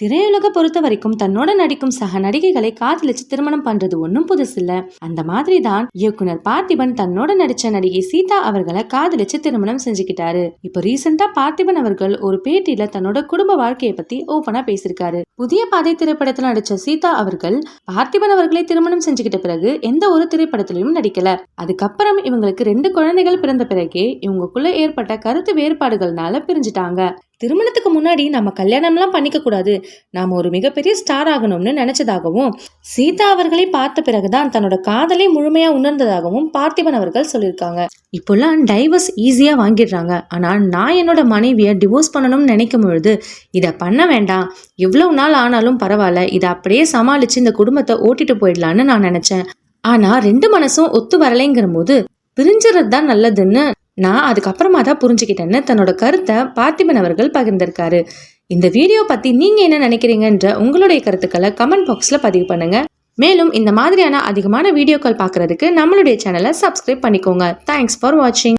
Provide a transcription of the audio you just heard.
திரையுலக பொறுத்த வரைக்கும் தன்னோட நடிக்கும் சக நடிகைகளை காதலிச்சு திருமணம் பண்றது ஒன்றும் புதுசில்ல. அந்த மாதிரி தான் இயக்குனர் பார்த்திபன் தன்னோட நடிச்ச நடிகை சீதா அவர்களை காதலிச்சு திருமணம் செஞ்சுக்கிட்டாரு. இப்போ ரீசெண்டா பார்த்திபன் அவர்கள் ஒரு பேட்டியில தன்னோட குடும்ப வாழ்க்கையை பத்தி ஓபனா பேசியிருக்காரு. புதிய பாதை திரைப்படத்தில் நடிச்ச சீதா அவர்கள் பார்த்திபன் அவர்களை திருமணம் செஞ்சுக்கிட்ட பிறகு எந்த ஒரு திரைப்படத்திலையும் நடிக்கல. அதுக்கப்புறம் இவங்களுக்கு ரெண்டு குழந்தைகள் பிறந்த பிறகே இவங்களுக்குள்ள ஏற்பட்ட கருத்து வேறுபாடுகள்னால பிரிஞ்சுட்டாங்க. திருமணத்துக்கு முன்னாடி நம்ம கல்யாணம்லாம் பண்ணிக்க கூடாது ஒரு மிகப்பெரிய ஸ்டார் ஆகணும்னு நினைச்சதாகவும் சீதா அவர்களை பார்த்த பிறகுதான் தன்னோட காதலை முழுமையா உணர்ந்ததாகவும் பார்த்திபன் அவர்கள் சொல்லியிருக்காங்க. இப்போல்லாம் டைவர்ஸ் ஈஸியா வாங்கிடுறாங்க. ஆனால் நான் என்னோட மனைவியை டிவோர்ஸ் பண்ணணும்னு நினைக்கும் பொழுது இதை பண்ண வேண்டாம். எவ்வளவு நாள் ஆனாலும் பரவாயில்ல. இதை அப்படியே சமாளிச்சு இந்த குடும்பத்தை ஓட்டிட்டு போயிடலான்னு நான் நினைச்சேன். ஆனா ரெண்டு மனசும் ஒத்து வரலைங்கிற போது பிரிஞ்சுறது தான் நல்லதுன்னு நான் அதுக்கப்புறமா தான் புரிஞ்சுக்கிட்டேன்னு தன்னோட கருத்தை பார்த்திபன் அவர்கள் பகிர்ந்திருக்காரு. இந்த வீடியோ பத்தி நீங்க என்ன நினைக்கிறீங்கன்ற உங்களுடைய கருத்துக்களை கமெண்ட் பாக்ஸ்ல பதிவு பண்ணுங்க. மேலும் இந்த மாதிரியான அதிகமான வீடியோக்கள் பார்க்கறதுக்கு நம்மளுடைய சேனலை சப்ஸ்கிரைப் பண்ணிக்கோங்க. தேங்க்ஸ் ஃபார் வாட்சிங்